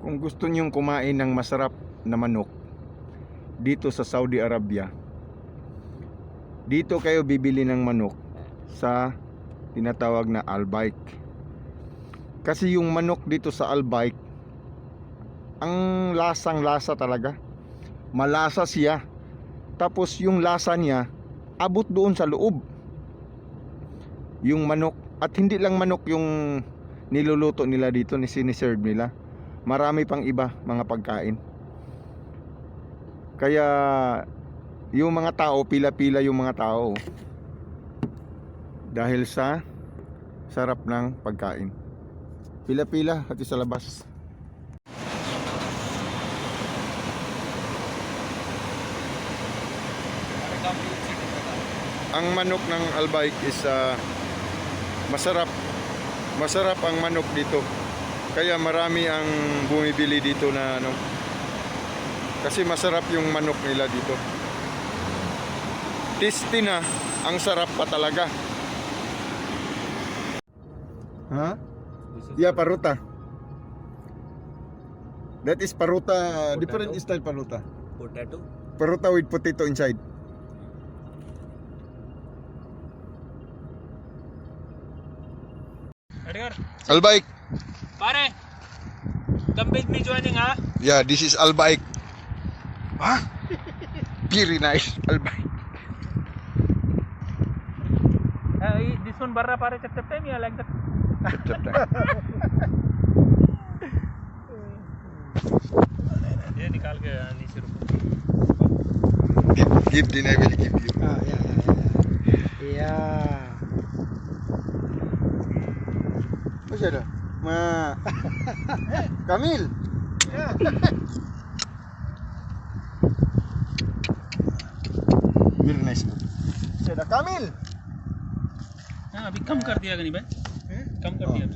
Kung gusto nyong kumain ng masarap na manok dito sa Saudi Arabia, dito kayo bibili ng manok sa tinatawag na Albaik. Kasi yung manok dito sa Albaik, ang lasang lasa talaga. Malasa siya. Tapos yung lasa niya, abot doon sa loob. Yung manok, at hindi lang manok yung niluluto nila dito, ni siniserve nila. Marami pang iba mga pagkain. Kaya yung mga tao, pila-pila yung mga tao. Dahil sa sarap ng pagkain. Pila-pila hati sa labas. Ang manok ng Albaik is ah, masarap. Masarap ang manok dito. Kaya marami ang bumibili dito na ano. Kasi masarap yung manok nila dito. Tasty na, ang sarap pa talaga. Ha? Yeah, paruta. That is paruta, different Potato? style paruta. Potato. Paruta with potato inside. Edgar, Albaik. Pare, with me joining ha? Yeah, this is Albaik. Ah, very nice. Albaik. Uh, this one barra pare chap chap time, yeah, like that. ये निकाल के नीचे रुको give, give then I will give you. Ah, yeah, yeah, yeah. Yeah. Masya dah. Ma. Kamil. Very nice. Masya dah. Kamil. हाँ अभी कम कर दिया गनी भाई कम कर दिया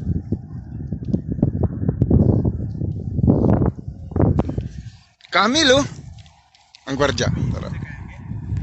Kamil oh. Ang gwardiya. Tara.